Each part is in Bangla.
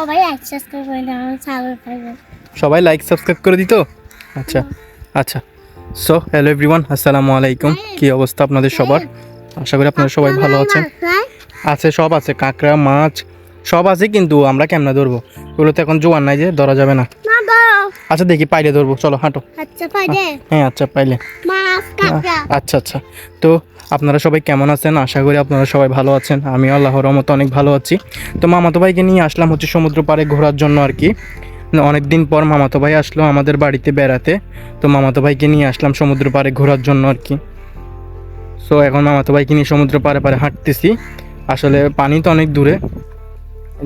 সবাই অ্যাক্সেস করে না ছাগল খাইবে সবাই লাইক সাবস্ক্রাইব করে দিত? আচ্ছা আচ্ছা। সো হ্যালো এভরিওয়ান আসসালামু আলাইকুম। কি অবস্থা আপনাদের সবার? আশা করি আপনারা সবাই ভালো আছেন। আছে সব আছে কাঁকড়া মাছ সব আছে কিন্তু আমরা কেমনে ধরবো? ওগুলো তো এখন জোয়ান নাই যে ধরা যাবে না। না আচ্ছা দেখি পাইলে ধরবো। চলো হাঁটো। আচ্ছা পাইলে? হ্যাঁ আচ্ছা পাইলে। আচ্ছা আচ্ছা। তো আপনারা সবাই কেমন আছেন? আশা করি আপনারা সবাই ভালো আছেন। আমি আল্লাহর রহমতে অনেক ভালো আছি। তো মামাতো ভাইকে নিয়ে আসলাম হচ্ছে সমুদ্র পাড়ে ঘোরার জন্য আর কি। অনেক দিন পর মামাতো ভাই আসলো আমাদের বাড়িতে বেড়াতে। তো মামাতো ভাইকে নিয়ে আসলাম সমুদ্র পাড়ে ঘোরার জন্য আর কি। সো এখন মামাতো ভাইকে নিয়ে সমুদ্র পাড়ে পাড়ে হাঁটতেছি। আসলে পানি তো অনেক দূরে।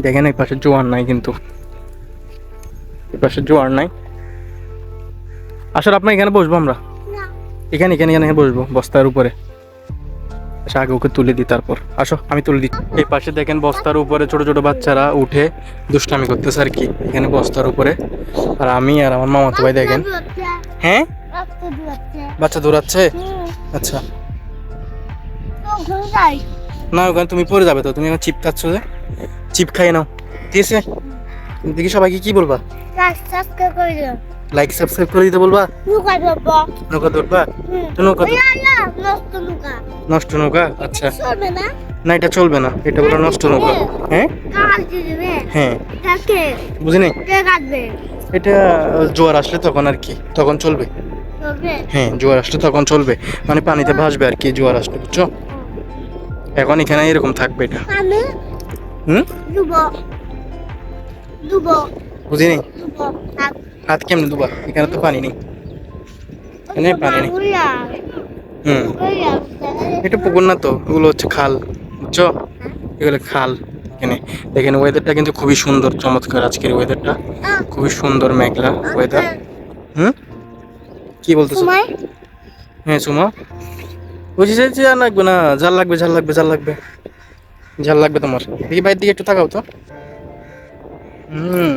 দেখেন এই পাশে জোয়ার নাই কিন্তু। এই পাশে জোয়ার নাই। আসলে আপনার এখানে বসবো আমরা? এখানে এখানে এখানে বসবো বস্তার উপরে। আচ্ছা আগে ওকে তুলে দিই তারপর। আসো আমি তুলে দিই এই পাশে দেখেন বস্তার উপরে ছোট ছোট বাচ্চারা উঠে দুষ্টামি করতেছে আর কি এখানে বস্তার উপরে। আর আমি আর আমার মামাতো ভাই দেখেন। হ্যাঁ? বাচ্চা দৌড়াচ্ছে। আচ্ছা। না ওখানে তুমি পড়ে যাবে তো তুমি এখন চিপ খাচ্ছ যে। চিপ খাইয়ে নাও। ঠিক আছে? দেখি সবাইকে কি বলবা? লাইক সাবস্ক্রাইব করে দিতে বলবা? নুকা ধরবো। নৌকা ধরবা? তো নৌকা নষ্ট নুকা। নষ্ট নৌকা? আচ্ছা। চলবে না? না এটা চলবে না। এটা বলো নষ্ট নৌকা। হ্যাঁ। হ্যাঁ? বুঝিনি? কে কাটবে? এটা জোয়ার আসলে তখন আর কি তখন চলবে। চলবে? হ্যাঁ জোয়ার আসলে তখন চলবে। মানে পানিতে ভাসবে আর কি জোয়ার আসলে বুঝছ? এখন এখানে এরকম থাকবে এটা। আমি হুম? দুবো দুবো বুঝিনি? দুবো থাক। হাত কেমনে দুবা এখানে তো পানি নেই। এখানে পানি নেই। হুম। এটা পুকুর না তো? ওগুলো হচ্ছে খাল বুঝছ? এগুলো খাল এখানে। দেখেন ওয়েদারটা কিন্তু খুবই সুন্দর চমৎকার আজকের ওয়েদারটা খুবই সুন্দর মেঘলা ওয়েদার হুম? কি বলতেছো? হ্যাঁ সুমা। বুঝি যে জাল লাগবে না জাল লাগবে ঝাল লাগবে জাল লাগবে। ঝাল লাগবে তোমার। দেখি বাইরের দিকে একটু তাকাও তো। হুম।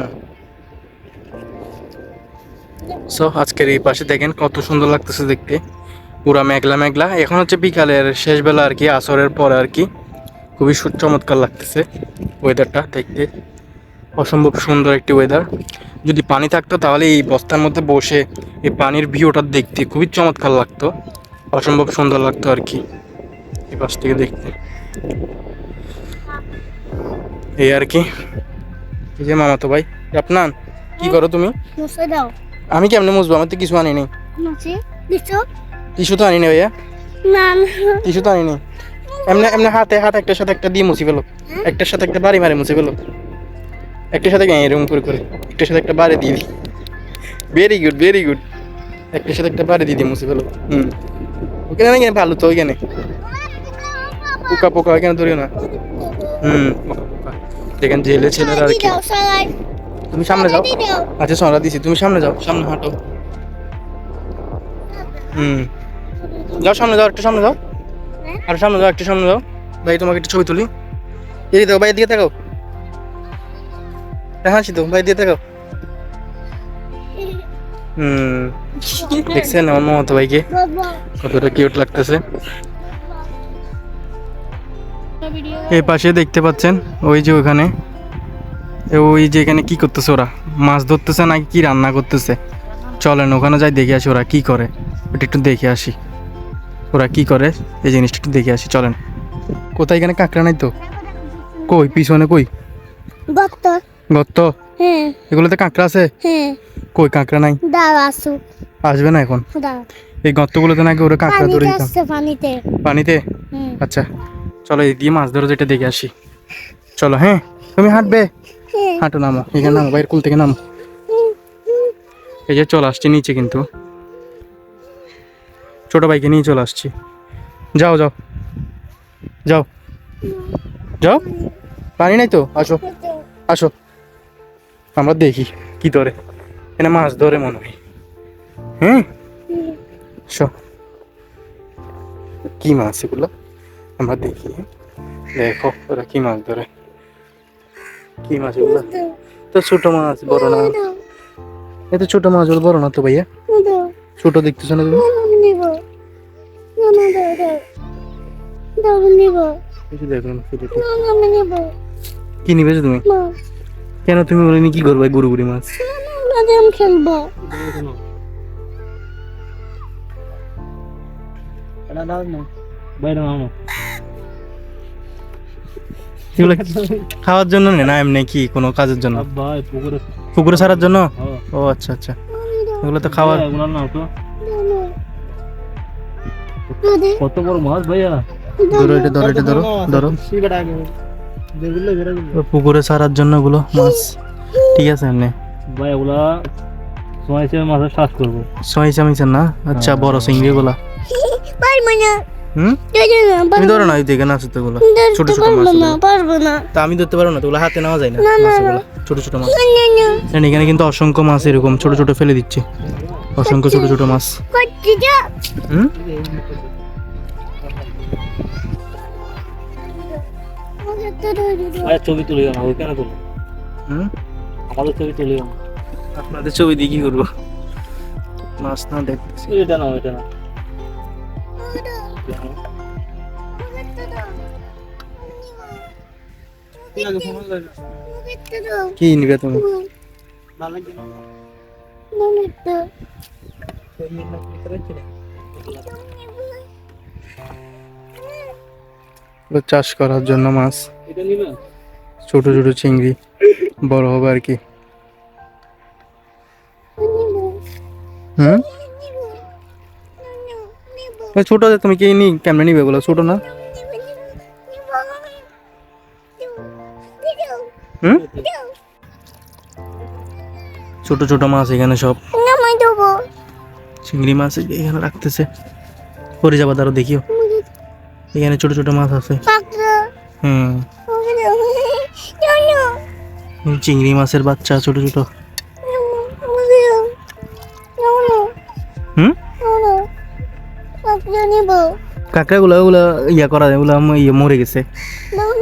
সো আজকের এই পাশে দেখেন কত সুন্দর লাগতেছে দেখতে। পুরা মেঘলা মেঘলা। এখন হচ্ছে বিকালের শেষ বেলা আর কি আসরের পরে আর কি। খুবই চমৎকার লাগতেছে ওয়েদারটা দেখতে। অসম্ভব সুন্দর একটি ওয়েদার যদি পানি থাকতো তাহলে এই বস্তার মধ্যে বসে এই পানির ভিউটা দেখতে খুবই চমৎকার লাগতো। অসম্ভব সুন্দর লাগতো আর কি এই পাশ থেকে দেখতে। এই আর কি। এই যে মামাতো ভাই আপনার কি করো তুমি? দাও। আমি কেমনে মুছবো? আমার তো কিছু আনি নেই। টিস্যু তো আনি নেই ভাইয়া। না না। তো আনি নেই। এমনি এমনি হাতে হাত একটার সাথে একটা দিয়ে মুছি ফেলো। একটার সাথে একটা বাড়ি মারে মুছে ফেলো। একটার সাথে এরকম করে করে। একটার সাথে একটা বাড়ি দিয়ে দিই। ভেরি গুড ভেরি গুড একটার সাথে একটা বাড়ি দিয়ে দিই মুছে ফেলো। হুম। ওখানে না কেন ভালো তো ওইখানে। পোকা পোকা ওইখানে ধরিও না। হুম। দেখেন জেলে ছেলেরা আর কি। তুমি সামনে যাও। আচ্ছা সোনা দিছি তুমি সামনে যাও সামনে হাঁটো। হুম। যাও সামনে যাও একটু সামনে যাও। আর সামনে যাও একটু সামনে যাও। ভাই তোমাকে একটু ছবি তুলি। এদিকে দেখো ভাই দিকে তাকাও। হ্যাঁ হাসি তো ভাই দিয়ে তাকাও। হুম। দেখছেন আমার মামাতো ভাইকে? কতটা কিউট লাগতেছে। এই পাশে দেখতে পাচ্ছেন ওই যে ওখানে। ওই যে এখানে কি করতেছে ওরা? মাছ ধরতেছে নাকি কি রান্না করতেছে? চলেন ওখানে যাই দেখে আসি ওরা কি করে। ওটা একটু দেখে আসি। ওরা কি করে? এই জিনিসটা একটু দেখে আসি চলেন। কোথায় এখানে কাঁকড়া নাই তো? কই পিছনে কই? গত গর্ত? হ্যাঁ। এগুলোতে কাঁকড়া আছে? হ্যাঁ। কই কাঁকড়া নাই? দাও আসু। আসবে না এখন? দাও এই গর্তগুলোতে নাকি ওরা কাঁকড়া ধরে দিতাম পানিতে। পানিতে? আচ্ছা। চলো এই দিয়ে মাছ ধরো যেটা দেখে আসি। চলো হ্যাঁ? তুমি হাঁটবে? হাঁটো, নামো। এখানে নামো, বাইরের কুল থেকে নামো। এই যে চলে আসছি নিচে কিন্তু। ছোট বাইকে নিয়ে চলে আসছি। যাও যাও। যাও। যাও। পানি নাই তো? আসো। আসো। আমরা দেখি কি ধরে। এখানে মাছ ধরে মনে হয়। হ্যাঁ আসো। কি মাছ এগুলো? আমরা দেখি? দেখো ওরা কি মাছ ধরে। কি মাছ এগুলো? তো ছোট মাছ বড় না? এত ছোট মাছ বড় না তো ভাইয়া? ছোট দেখতেছো না তুমি? না না না কি নিবে তুমি? কেন তুমি বলে কি করবে গুড়ুগুড়ি মাছ? ওনাদের আমি খেলব। এগুলো খাওয়ার জন্য নে না এমনি কি কোনো কাজের জন্য? পুকুরে। ছাড়ার জন্য? ও আচ্ছা আচ্ছা। এগুলো তো খাওয়ার কত বড় মাছ ভাইয়া? ধরো এটা ধরো এটা ধরো ধরো। পুকুরে ছাড়ার জন্য ওগুলো মাছ। ঠিক আছে এমনি ভাই ওগুলা সময় হিসেবে মাছের শ্বাস করব। ছয় চামিচেন না? আচ্ছা বড় চিংড়ি গুলা পারব না। হুম? ধরতে তুমি ধরো না। ওই দিকে না আছে ওগুলো ছোট ছোট মাছ না পারব না। তা আমি ধরতে পারব না তো হাতে নেওয়া যায় না মাছগুলো ছোট ছোট মাছ। এখানে কিন্তু অসংখ্য মাছ এরকম ছোট ছোট ফেলে দিচ্ছে। অসংখ্য ছোট ছোট মাছ। হুম? ভাই ছবি তুলি না ওই কেন তুলো হুম? আমাদের ছবি তুলি না। আপনাদের ছবি দিয়ে কি করব? মাছ না দেখতেছি এটা না এটা না কি নিবে তুমি? চাষ করার জন্য মাছ। ছোট ছোট চিংড়ি। বড় হবে আর কি। হুম? ছোট আছে, তুমি কি নি কেমনে নিবে বলো? ছোট না? হুম? ছোট ছোট মাছ এখানে সব। চিংড়ি মাছ এখানে রাখতেছে। পরে যাবা তারও দেখিও। এখানে ছোট ছোট মাছ আছে। হুম। চিংড়ি মাছের বাচ্চা ছোট ছোট। হুম? কাঁকড়া গুলো ওগুলো ইয়া করা যায় ওগুলো ইয়ে মরে গেছে।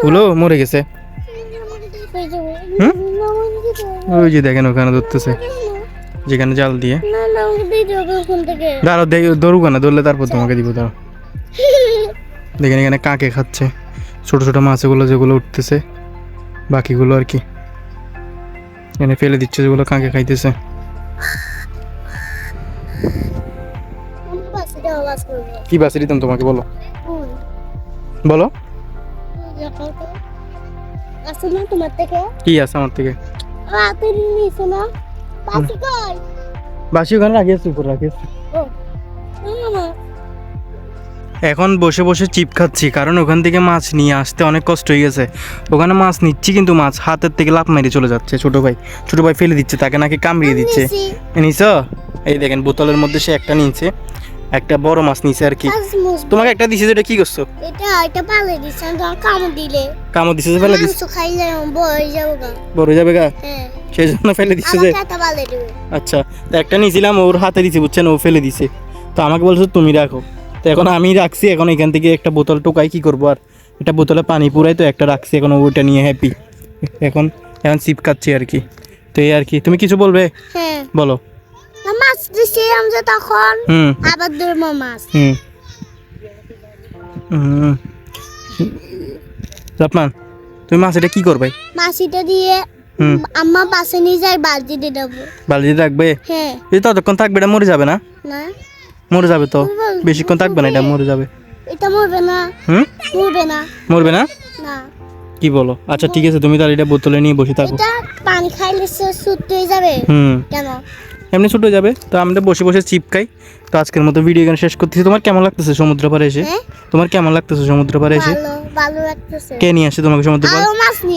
ওগুলো মরে গেছে? ওই যে দেখেন ওখানে ধরতেছে। যেখানে জাল দিয়ে। দেখ ধরুক না ধরলে তারপর তোমাকে দিব দাঁড়াও। দেখেন এখানে কাকে খাচ্ছে। ছোট ছোট মাছগুলো যেগুলো উঠতেছে বাকিগুলো আর কি। এখানে ফেলে দিচ্ছে যেগুলো কাকে খাইতেছে। কি বাসে দিতাম তোমাকে বলো। বলো। না তোমার থেকে? কি আছে আমার থেকে? রাতে নিয়েছো না? পাশে কই? বাসি ওখানে উপর এখন বসে বসে চিপ খাচ্ছি কারণ ওখান থেকে মাছ নিয়ে আসতে অনেক কষ্ট হয়ে গেছে। ওখানে মাছ নিচ্ছি কিন্তু মাছ হাতের থেকে লাফ মেরে চলে যাচ্ছে ছোট ভাই। ছোট ভাই ফেলে দিচ্ছে তাকে নাকি কামড়িয়ে দিচ্ছে। নিছ এই দেখেন বোতলের মধ্যে সে একটা নিয়েছে। একটা বড় মাছ নিয়েছে আর কি। তোমাকে একটা দিছে যেটা কি করছ? এটা এটা পালে দিছে আর কাম দিলে। কামড় দিছে ফেলে দিচ্ছে মাংস খাইলে বই যাব গা। বড় হয়ে যাবে গা? হ্যাঁ। সেই জন্য ফেলে আমার যে আচ্ছা তো একটা নিয়েছিলাম ওর হাতে দিছে বুঝছেন ও ফেলে দিছে। তো আমাকে বলছো তুমি রাখো। তো এখন আমি রাখছি এখন এখান থেকে একটা বোতল টোকাই কি করব আর? একটা বোতলে পানি পুরাই তো একটা রাখছি এখন ওইটা নিয়ে হ্যাপি এখন এখন সিপ খাচ্ছি আর কি। তো এই আর কি। তুমি কিছু বলবে? হ্যাঁ। বলো। মাছ দিছে আমরা তখন। আবার ধরবো মাছ। জাপান তুমি মাছ এটা কি করবে? মাছিটা দিয়ে আম্মা পাশে নিয়ে যায় বালতি দিয়ে দেবো। বালতি রাখবে? হ্যাঁ। এই ততক্ষণ থাকবে এটা মরে যাবে না? না। মরে যাবে তো? বেশিক্ষণ থাকবে না এটা মরে যাবে। এটা মরবে না। হুম? মরবে না। মরবে না? না। কি বলো? আচ্ছা ঠিক আছে তুমি তাহলে এটা বোতলে নিয়ে বসে থাকো। এটা পানি খাইলে সুট হয়ে যাবে। হুম। কেন? এমনি ছোট হয়ে যাবে। তো আমরা বসে বসে চিপ খাই। তো আজকের মতো ভিডিও এখানে শেষ করতেছি। তোমার কেমন লাগতেছে সমুদ্র পাড়ে এসে? হ্যাঁ? তোমার কেমন লাগতেছে সমুদ্র পাড়ে এসে কে নিয়ে আসে তোমাকে সমুদ্র পাড়ে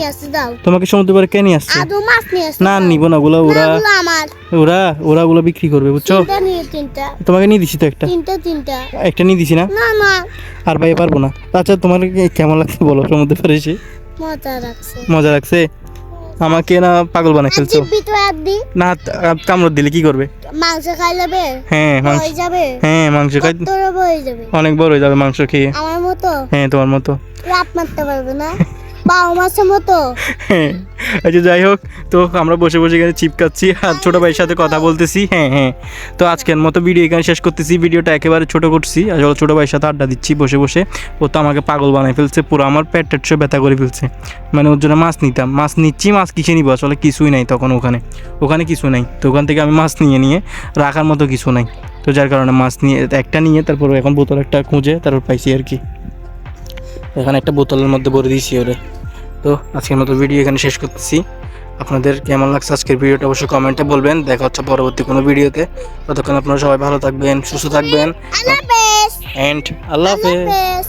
আসছে তোমাকে সমুদ্র পাড়ে কে নিয়ে আসছে আসছে না। নিব না ওগুলো ওরা ওরা ওরা ওগুলো বিক্রি করবে বুঝছ? তোমাকে নিয়ে দিছি তো একটা। একটা নিয়ে দিছি না? আর ভাই পারব না। আচ্ছা তোমার কেমন লাগছে বলো সমুদ্র পাড়ে এসে? মজা লাগছে। মজা লাগছে? আমাকে না পাগল বানা ফেলছো। না কামড় দিলে কি করবে? মাংস খাই যাবে হ্যাঁ মাংস যাবে? হ্যাঁ মাংস খাই অনেক বড় হয়ে যাবে মাংস খেয়ে। আমার মতো? হ্যাঁ তোমার মতো। রাত মারতে পারবে না? বাউ মাছের মতো। হ্যাঁ আচ্ছা যাই হোক, তো আমরা বসে বসে এখানে চিপ খাচ্ছি আর ছোটো ভাইয়ের সাথে কথা বলতেছি হ্যাঁ হ্যাঁ। তো আজকের মতো ভিডিও এখানে শেষ করতেছি, ভিডিওটা একেবারে ছোটো করছি, আসলে ছোটো ভাইয়ের সাথে আড্ডা দিচ্ছি বসে বসে। ও তো আমাকে পাগল বানাই ফেলছে, পুরো আমার পেট টেট সব ব্যথা করে ফেলছে। মানে ওর জন্য মাছ নিতাম, মাছ নিচ্ছি, মাছ কিসে নিবো? আসলে কিছুই নাই তখন ওখানে। ওখানে কিছু নাই, তো ওখান থেকে আমি মাছ নিয়ে নিয়ে রাখার মতো কিছু নাই। তো যার কারণে মাছ নিয়ে, একটা নিয়ে, তারপর এখন বোতল একটা খুঁজে, তারপর পাইছি আর কি। এখানে একটা বোতলের মধ্যে ভরে দিয়েছি ওরে। তো আজকের মতো ভিডিও এখানে শেষ করতেছি। আপনাদের কেমন লাগছে আজকের ভিডিওটা অবশ্যই কমেন্টে বলবেন। দেখা হচ্ছে পরবর্তী কোনো ভিডিওতে ততক্ষণ আপনারা সবাই ভালো থাকবেন সুস্থ থাকবেন। অ্যান্ড আল্লাহ হাফেজ।